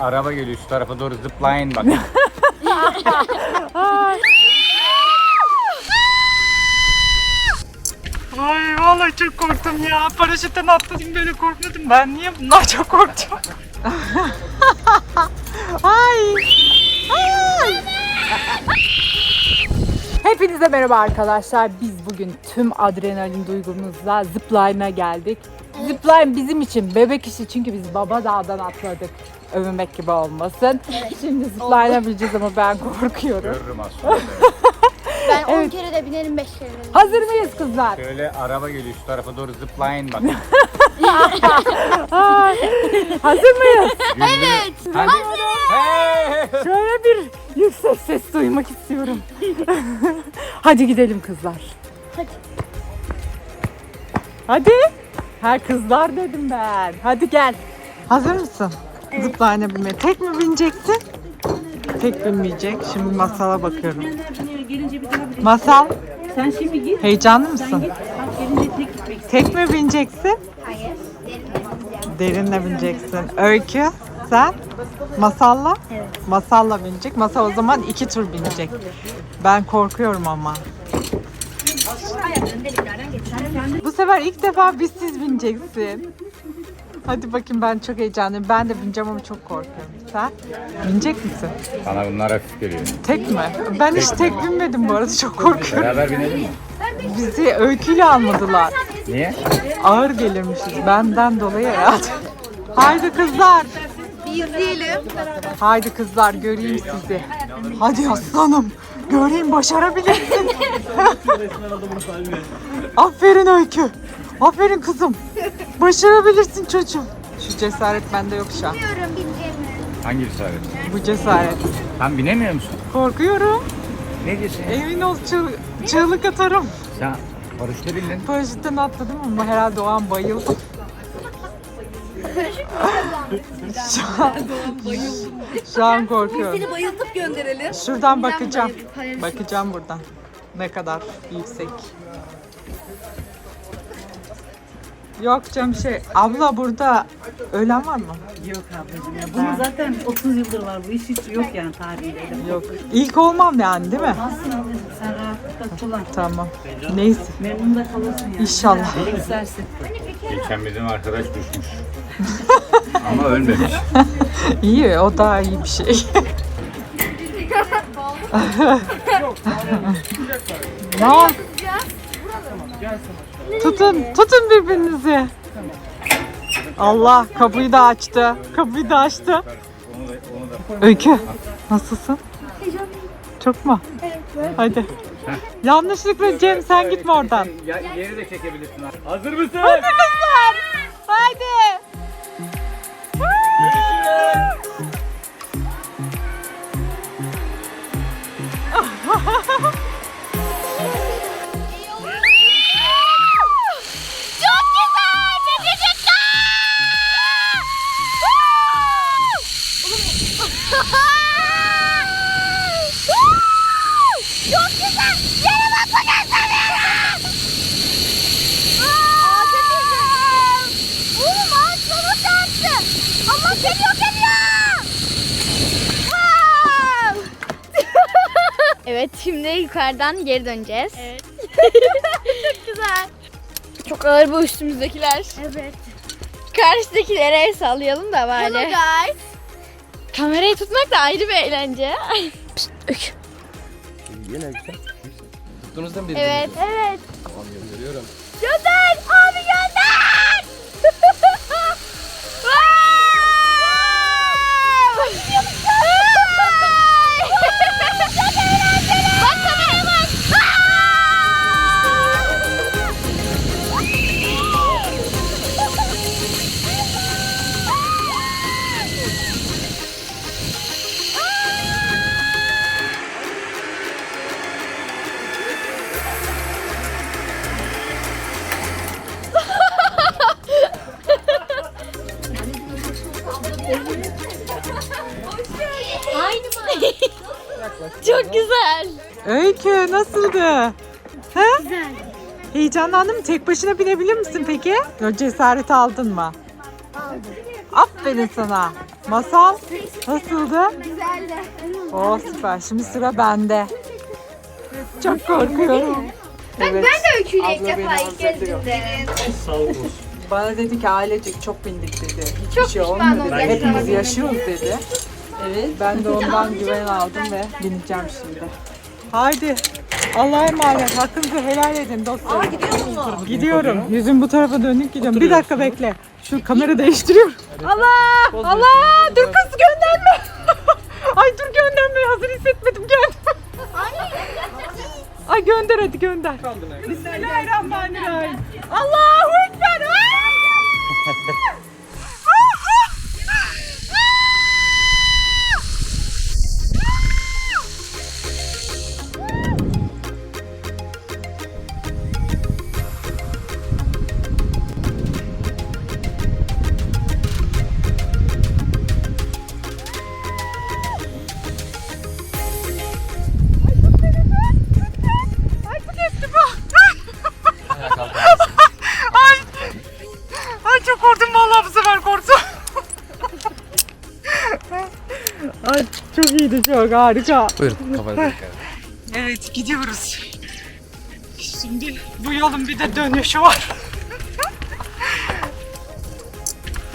Araba geliyor şu tarafa doğru zıplayın bak. Ay vallahi çok korktum ya. Paraşütten atladım böyle korkmadım. Ben niye bundan çok korktum? Ay. Ay. Hepinize merhaba arkadaşlar. Biz bugün tüm adrenalin duygumuzla zipline'a geldik. Zipline bizim için bebek işi çünkü biz baba dağdan atladık. Övünmek gibi olmasın. Şimdi zipline'a bineceğiz ama ben korkuyorum. Görürüm az sonra. Ben 10 Evet. kere de binerim 5 kere de. Hazır mıyız kızlar? Şöyle araba geliyor şu tarafa doğru zıplayın bak. Ay. Hazır mıyız? Evet. Hadi. Hey! Şöyle bir yüksek ses duymak istiyorum. Hadi gidelim kızlar. Hadi. Hadi. Ha kızlar dedim ben. Hadi gel. Hazır mısın? Zıplayana binmeye. Tek mi bineceksin? Tek binmeyecek. Şimdi masala bakıyorum. Masal. Sen şimdi git. Heyecanlı mısın? Git. Bak gelince tek Tek mi bineceksin? Hayır. Derinle bineceksin. Öykü sen masalla? Evet. Masalla binecek. Masal o zaman iki tur binecek. Ben korkuyorum ama. Bu sefer ilk defa bizsiz bineceksin. Hadi bakayım ben çok heyecanlıyım. Ben de bineceğim ama çok korkuyorum. Sen binecek misin? Bana bunlar hafif geliyor. Tek mi? Ben hiç tek binmedim bu arada çok korkuyorum. Beraber binelim mi? Bizi öyküyle almadılar. Niye? Ağır gelirmişiz benden dolayı herhalde. Haydi kızlar. Bir izleyelim. Haydi kızlar göreyim sizi. Hadi aslanım. Göreyim başarabilirsin. Aferin Öykü. Aferin kızım. Başarabilirsin çocuğum. Şu cesaret bende yok şu an. Bilmiyorum bineceğimi. Hangi cesaret? Bu cesaret. Sen binemiyor musun? Korkuyorum. Ne diyorsun? ya? Emin ol çığ- çığlık atarım. Sen paraşütle bindin. Paraşütten atladım ama herhalde o an bayıldım. Şu an, şu an korkuyorum. Seni bayıltıp gönderelim. Şuradan bakacağım. Bakacağım buradan. Ne kadar yüksek. Yok canım şey. Abla burada ölen var mı? Yok ablacığım ya. Bunun zaten 30 yıldır var. Bu iş hiç yok yani tarihinde. Yok. İlk olmam yani değil mi? Aslında ablacığım sen rahatlıkla kullan. Tamam. Neyse. Memnun da kalırsın yani. İnşallah. İstersin. Geçen bizim arkadaş düşmüş. Ama ölmemiş. İyi o daha iyi bir şey. ya. Tutun, tutun birbirinizi. Allah kapıyı da açtı. Kapıyı da açtı. Öykü, nasılsın? Çok mu? Hadi. Yanlışlıkla Cem sen gitme oradan. Yeri de çekebilirsin. Hazır mısın? Hadi kızlar. Evet şimdi yukarıdan geri döneceğiz. Evet. Çok güzel. Çok ağır bu üstümüzdekiler. Evet. Karşıdakilere el sallayalım da bari. Hello guys. Kamerayı tutmak da ayrı bir eğlence. Pişt, ök. Yine güzel. Tuttunuz da mı Evet. Evet. Tamam gönderiyorum. Gönder! Çok güzel. Öykü nasıldı? Ha? Güzel. Heyecanlandın mı? Tek başına binebilir misin peki? O cesareti aldın mı? Aldım. Aferin sana. Masal nasıldı? Güzeldi. Oo süper. Şimdi sıra bende. Çok korkuyorum. Evet. Ben de öyküyle ilk defa ilk kez hazırlıyor. bindim. Bana dedi ki ailecek çok bindik dedi. Hiçbir Çok şey pişman olacak Hepimiz sana yaşıyoruz dedi. Evet. Ben de ondan güven aldım ve bineceğim şimdi. Haydi. Allah'a emanet. Hakkınızı helal edin dostlarım. Aa gidiyor musun? Gidiyorum. Yüzüm bu tarafa dönük gidiyorum. Bir dakika bekle. Şu kamera değiştiriyorum. Allah! Allah! Dur kız gönderme. Ay dur gönderme. Hazır hissetmedim. Gel. Ay gönder hadi gönder. Bismillahirrahmanirrahim. Allahu Ay çok korktum vallahi bu sefer korktum. Ay çok iyiydi çok harika. Buyurun kafanıza dikkat Evet gidiyoruz. Şimdi bu yolun bir de dönüşü var.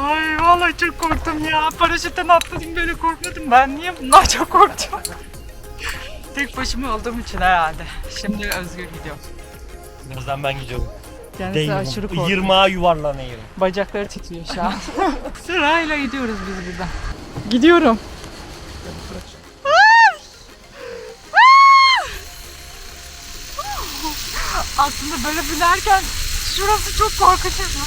Ay vallahi çok korktum ya. Paraşütten atladım böyle korkmadım. Ben niye bundan çok korktum? Tek başıma olduğum için herhalde. Şimdi Özgür gidiyor. Birazdan ben gidiyorum. Kendisi aşırı Değilim. korkuyor. Yırmağa yuvarlanayım. Bacakları titriyor şu an. Sırayla gidiyoruz biz buradan. Gidiyorum. Aslında böyle binerken şurası çok korkutucu.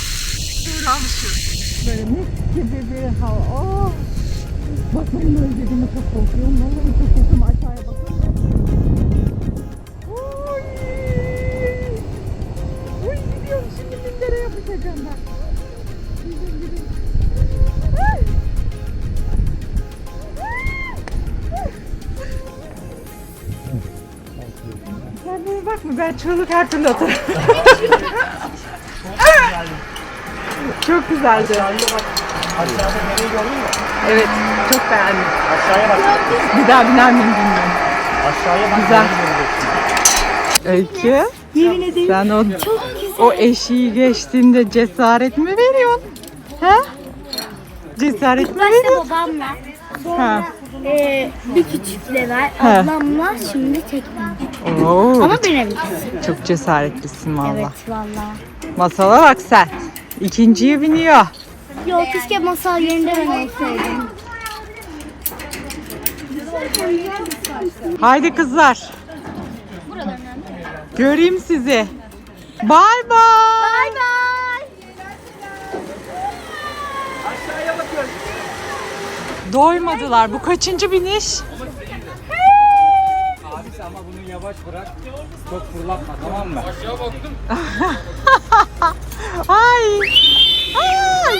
Böyle alışıyoruz. Böyle mis gibi bir hava. Oh! Bak benim özlediğime çok korkuyorum. Vallahi çok korkuyorum. Aşağıya bakın. Mindere yapışacağım ben. Sen bana bakma ben çığlık her türlü atarım. çok güzeldi. Aşağıda nereye gördün mü? Evet çok beğendim. Aşağıya bak. Bir daha biner miyim bilmiyorum. Aşağıya bak. Güzel. Öykü. Yemin ederim. Sen o, o eşiği geçtiğinde cesaret mi veriyorsun? He? Cesaret mi Başta veriyorsun? babamla, Ha. sonra e, bir küçükle var, He. ablamla, şimdi tek ben. Oo, Ama benim çok cesaretlisin valla. Evet valla. Masala bak sen. İkinciye biniyor. Yok keşke masal yerinde ben olsaydım. Haydi kızlar. Göreyim sizi. Bay bay. Bay bay. Doymadılar. Bu kaçıncı biniş? Abisi ama bunu yavaş bırak. Çok fırlatma tamam mı? Ay. Ay.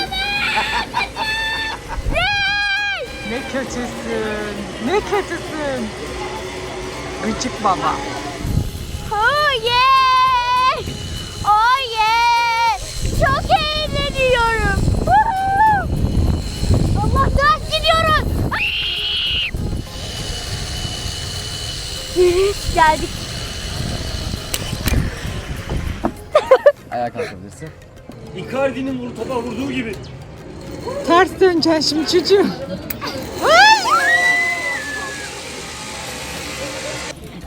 ne kötüsün. Ne kötüsün. Gıcık baba. Oh yeah! Geldik. Ayağa kalkabilirsin. Icardi'nin vur topa vurduğu gibi. Ters döneceksin şimdi çocuğum.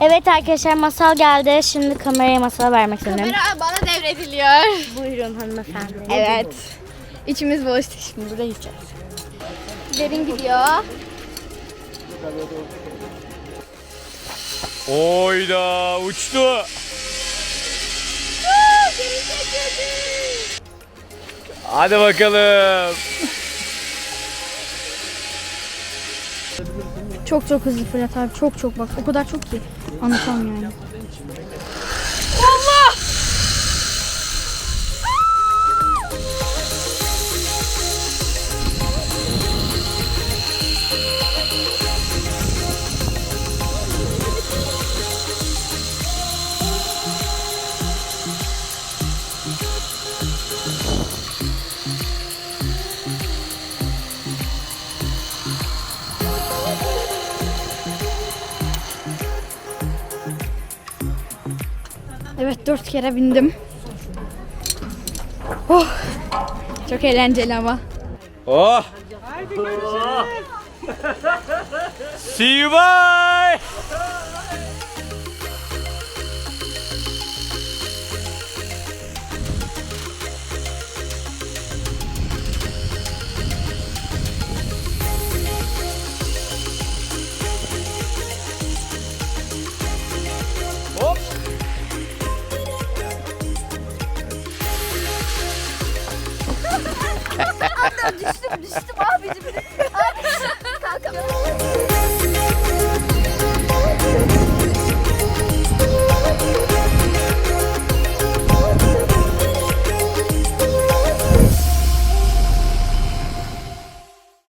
Evet arkadaşlar masal geldi. Şimdi kamerayı masala vermek istiyorum. Kamera bana devrediliyor. Buyurun hanımefendi. Evet. İçimiz boştu şimdi burada yiyeceğiz. Derin gidiyor. Oyda uçtu. Hadi bakalım. Çok çok hızlı Fırat abi. Çok çok bak. O kadar çok ki. Anlatamam yani. Evet dört kere bindim. Oh. Çok eğlenceli ama. Oh. See you bye. düştüm düştüm abicim. abicim kalkamıyorum.